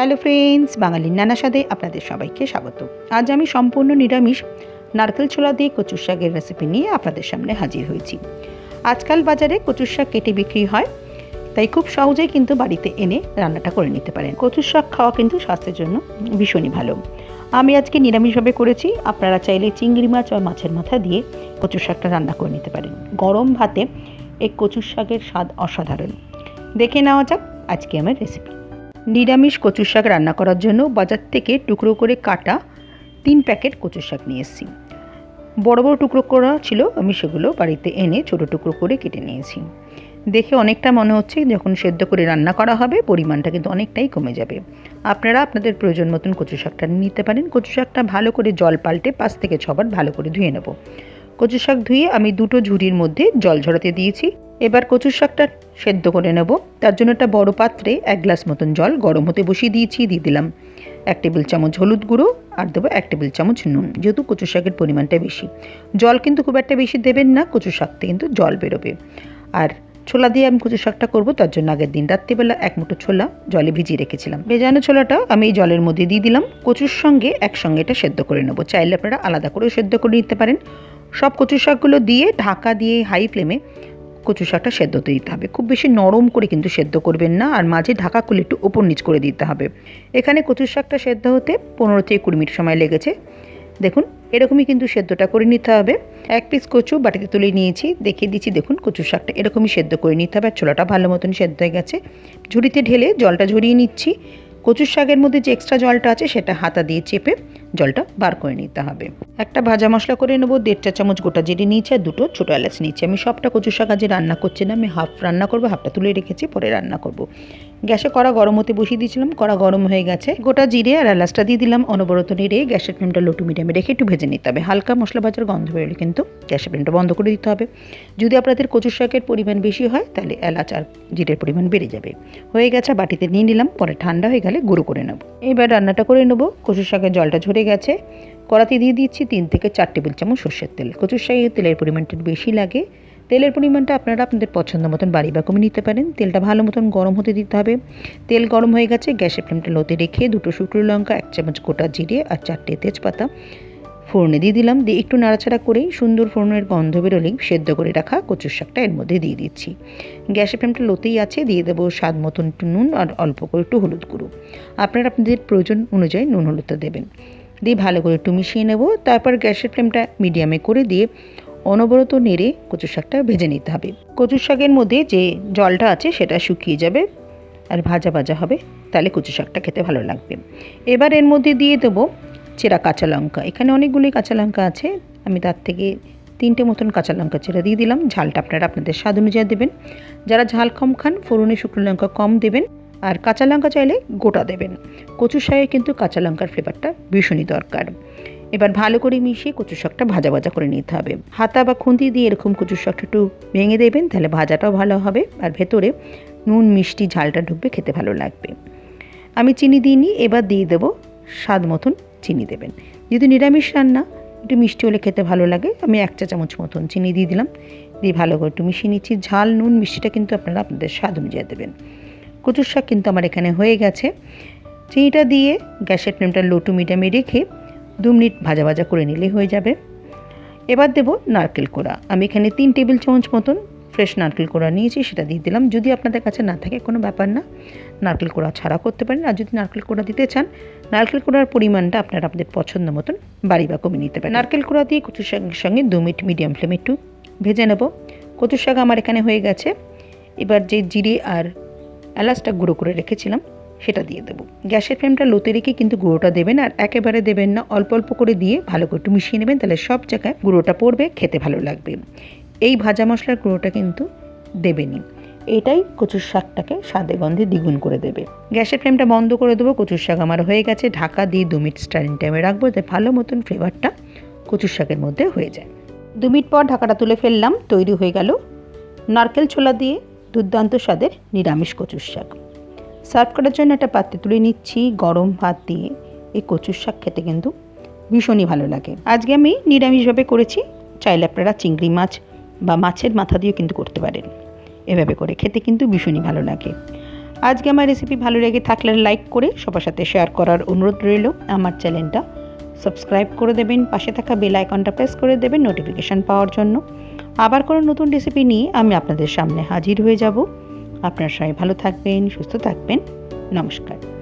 Hello friends, বাঙালির নানা স্বাদে আপনাদের সবাইকে স্বাগত। আজ আমি সম্পূর্ণ নিরামিষ নারকেল ছোলা দিয়ে কচুর শাকের রেসিপি নিয়ে আপনাদের সামনে হাজির হয়েছি। আজকাল বাজারে কচুর শাক কেটে বিক্রি হয়, তাই খুব সহজেই কিন্তু বাড়িতে এনে রান্নাটা করে নিতে পারেন। কচুর শাক খাওয়া কিন্তু স্বাস্থ্যের জন্য ভীষণই ভালো। আমি আজকে নিরামিষভাবে করেছি, আপনারা চাইলে চিংড়ি মাছ বা মাছের মাথা দিয়ে কচুর শাকটা রান্না করে নিতে পারেন। গরম ভাতে এই কচুর শাকের স্বাদ অসাধারণ। দেখে নেওয়া যাক আজকে আমার রেসিপি নিরামিষ কচুর শাক রান্না করার জন্য বাজার থেকে টুকরো করে কাটা তিন প্যাকেট কচুর শাক নিয়ে এসেছি বড় বড় টুকরো করা ছিল, আমি সেগুলো বাড়িতে এনে ছোট টুকরো করে কেটে নিয়েছি। দেখে অনেকটা মনে হচ্ছে যখন সেদ্ধ করে রান্না করা হবে, পরিমাণটা কিন্তু অনেকটাই কমে যাবে। আপনারা আপনাদের প্রয়োজন মতন কচু শাকটা নিতে পারেন। কচু শাকটা ভালো করে জল পাল্টে পাঁচ থেকে ছবার ভালো করে ধুয়ে নেব। কচু শাক ধুয়ে আমি দুটো ঝুড়ির মধ্যে জল ঝরাতে দিয়েছি। এবার কচু শাকটা সেদ্ধ করে নেব। তার জন্য একটা বড় পাত্রে এক গ্লাস মতন জল গরম হতে বসিয়ে দিয়েছি, দিয়ে দিলাম এক টেবিল চামচ হলুদ গুঁড়ো আর দেবো এক টেবিল চামচ নুন, যেহেতু কচু শাকের পরিমাণটা বেশি। জল কিন্তু খুব একটা বেশি দেবেন না কচু শাকতে কিন্তু জল বেরোবে। আর ছোলা দিয়ে আমি কচু শাকটা করব, তার জন্য আগের দিন রাত্রিবেলা এক মুঠো ছোলা জলে ভিজিয়ে রেখেছিলাম। ভেজানো ছোলাটা আমি এই জলের মধ্যে দিয়ে দিলাম। কচুর সঙ্গে একসঙ্গে এটা সেদ্ধ করে নেব। চাইলে আপনারা আলাদা করেও সেদ্ধ করে নিতে পারেন। সব কচু শাকগুলো দিয়ে ঢাকা দিয়ে হাই ফ্লেমে কচু শাকটা সেদ্ধ দিতে হবে। খুব বেশি নরম করে কিন্তু সেদ্ধ করবেন না আর মাঝে ঢাকা খুলে একটু ওপর নিচ করে দিতে হবে। এখানে কচু শাকটা সেদ্ধ হতে পনেরো থেকে কুড়ি মিনিট সময় লেগেছে। দেখুন, এরকমই কিন্তু সেদ্ধটা করে নিতে হবে। এক পিস কচু বাটিতে তুলে নিয়েছি, দেখিয়ে দিচ্ছি, দেখুন কচু শাকটা এরকমই সেদ্ধ করে নিতে হবে আর ছোলাটা ভালো মতন সেদ্ধ হয়ে গেছে। ঝুড়িতে ঢেলে জলটা ঝরিয়ে নিচ্ছি। কচুর শাকের মধ্যে যে এক্সট্রা জলটা আছে সেটা হাতা দিয়ে চেপে জলটা বার করে নিতে হবে। একটা ভাজা মশলা করে নেব, দেড় চা চামচ গোটা জিরে নিয়েছি আর দুটো ছোটো এলাচ নিয়েছি। আমি সবটা কচু শাক আজকে রান্না করছি না, আমি হাফ রান্না করব হাফটা তুলে রেখেছি, পরে রান্না করব। গ্যাসে কড়া গরম হতে বসিয়ে দিয়েছিলাম, কড়া গরম হয়ে গেছে। গোটা জিরে আর এলাচটা দিয়ে দিলাম, অনবরত নেড়ে গ্যাসের ফ্লেমটা লোটু মিডিয়ামে রেখে একটু ভেজে নিতে হবে। হালকা মশলা ভাজার গন্ধ বেরোলে কিন্তু গ্যাসের ফ্লেমটা বন্ধ করে দিতে হবে। যদি আপনাদের কচুর শাকের পরিমাণ বেশি হয়, তাহলে এলাচ আর জিরের পরিমাণ বেড়ে যাবে। হয়ে গেছে, বাটিতে নিয়ে নিলাম, পরে ঠান্ডা হয়ে গেলে গুঁড়ো করে নেব। এবার রান্নাটা করে নেব। কচুর শাকের জলটা ঝরে গেছে। কড়াতে দিয়ে দিচ্ছি তিন থেকে চার টেবিল চামচ সর্ষের তেল। কচুর শাকে তেলের পরিমাণটা বেশি লাগে। তেলের পরিমাণটা আপনারা আপনাদের পছন্দ মতন বাড়ি বা কমে নিতে পারেন। তেলটা ভালো মতন গরম হতে দিতে হবে। তেল গরম হয়ে গেছে, গ্যাসের ফ্লেমটা লোতে রেখে দুটো শুকনো লঙ্কা, এক চামচ গোটা জিরে আর চারটে তেজপাতা ফোড়নে দিয়ে দিলাম। দিয়ে একটু নাড়াচাড়া করেই সুন্দর ফোড়নের গন্ধ বেরোলেই সেদ্ধ করে রাখা কচুর শাকটা এর মধ্যে দিয়ে দিচ্ছি। গ্যাসের ফ্লেমটা লোতেই আছে, দিয়ে দেবো স্বাদ মতন একটু নুন আর অল্প করে একটু হলুদ গুঁড়ো। আপনারা আপনাদের প্রয়োজন অনুযায়ী নুন হলুদটা দেবেন। দিয়ে ভালো করে একটু মিশিয়ে নেব। তারপর গ্যাসের ফ্লেমটা মিডিয়ামে করে দিয়ে অনবরত নেড়ে কচু শাকটা ভেজে নিতে হবে। কচু শাকের মধ্যে যে জলটা আছে সেটা শুকিয়ে যাবে আর ভাজা ভাজা হবে, তাহলে কচু শাকটা খেতে ভালো লাগবে। এবার এর মধ্যে দিয়ে দেবো চেরা কাঁচা লঙ্কা। এখানে অনেকগুলোই কাঁচা লঙ্কা আছে, আমি তার থেকে তিনটে মতন কাঁচা লঙ্কা চেরা দিয়ে দিলাম। ঝালটা আপনারা আপনাদের স্বাদ অনুযায়ী দেবেন। যারা ঝাল কম খান, ফোড়নে শুকনো লঙ্কা কম দেবেন। আর কাঁচা লঙ্কা চাইলে গোটা দেবেন। কচু শাকে কিন্তু কাঁচা লঙ্কার ফ্লেভারটা ভীষণই দরকার। এবার ভালো করে মিশিয়ে কচু শাকটা ভাজা ভাজা করে নিতে হবে। হাতা বা খুন্তি দিয়ে এরকম কচু শাকটা একটু ভেঙে দেবেন, তাহলে ভাজাটাও ভালো হবে। আর ভেতরে নুন, মিষ্টি, ঝালটা ঢুকবে, খেতে ভালো লাগবে। আমি চিনি দিইনি, এবার দিয়ে দেবো স্বাদ মতন চিনি দেবেন। যেহেতু নিরামিষ রান্না, একটু মিষ্টি হলে খেতে ভালো লাগে। আমি এক চা চামচ মতন চিনি দিয়ে দিলাম। দিয়ে ভালো করে একটু মিশিয়ে নিচ্ছি। ঝাল, নুন, মিষ্টিটা কিন্তু আপনারা আপনাদের স্বাদ অনুযায়ী দেবেন। কচুর শাক কিন্তু আমার এখানে হয়ে গেছে। চিনিটা দিয়ে গ্যাসের ফ্লেমটা লো টু মিডিয়ামে রেখে দু মিনিট ভাজা ভাজা করে নিলে হয়ে যাবে। এবার দেবো নারকেল কোড়া। আমি এখানে তিন টেবিল চামচ মতন ফ্রেশ নারকেল কোড়া নিয়েছি, সেটা দিয়ে দিলাম। যদি আপনাদের কাছে না থাকে কোনো ব্যাপার না, নারকেল কোড়া ছাড়া করতে পারেন। আর যদি নারকেল কোড়া দিতে চান, নারকেল কোড়ার পরিমাণটা আপনারা আপনাদের পছন্দ মতন বাড়ি বা কমিয়ে নিতে পারেন। নারকেল কোড়া দিয়ে কচু শাকের সঙ্গে দু মিনিট মিডিয়াম ফ্লেমে একটু ভেজে নেব। কচু শাক আমার এখানে হয়ে গেছে। এবার যে জিরে আর এলাচটা গুঁড়ো করে রেখেছিলাম, সেটা দিয়ে দেবো। গ্যাসের ফ্লেমটা লোতে রেখে কিন্তু গুঁড়োটা দেবেন আর একেবারে দেবেন না, অল্প অল্প করে দিয়ে ভালো করে একটু মিশিয়ে নেবেন, তাহলে সব জায়গায় গুঁড়োটা পড়বে, খেতে ভালো লাগবে। এই ভাজা মশলার গুঁড়োটা কিন্তু দেবেনই। এটাই কচুর শাকটাকে স্বাদে গন্ধে দ্বিগুণ করে দেবে। গ্যাসের ফ্লেমটা বন্ধ করে দেবো, কচুর শাক আমার হয়ে গেছে, ঢাকা দিয়ে দু মিনিট স্টারিং টাইমে রাখব, যাতে ভালো মতন ফ্লেভারটা কচুর শাকের মধ্যে হয়ে যায়। দু মিনিট পর ঢাকাটা তুলে ফেললাম, তৈরি হয়ে গেল নারকেল ছোলা দিয়ে দুর্দান্ত স্বাদের নিরামিষ কচুর শাক। সার্ভ করার জন্য একটা পাত্রে তুলে নিচ্ছি গরম ভাত দিয়ে। এই কচুর শাক খেতে কিন্তু ভীষণই ভালো লাগে। আজকে আমি নিরামিষভাবে করেছি, চাইলে আপনারা চিংড়ি মাছ বা মাছের মাথা দিয়েও কিন্তু করতে পারেন। এভাবে করে খেতে কিন্তু ভীষণই ভালো লাগে। আজকে আমার রেসিপি ভালো লেগে থাকলে লাইক করে সবার সাথে শেয়ার করার অনুরোধ রইল। আমার চ্যানেলটা সাবস্ক্রাইব করে দেবেন, পাশে থাকা বেল আইকনটা প্রেস করে দেবেন নোটিফিকেশান পাওয়ার জন্য। আবার কোনো নতুন রেসিপি নিয়ে আমি আপনাদের সামনে হাজির হয়ে যাব। আপনার সবাই ভালো থাকবেন, সুস্থ থাকবেন। নমস্কার।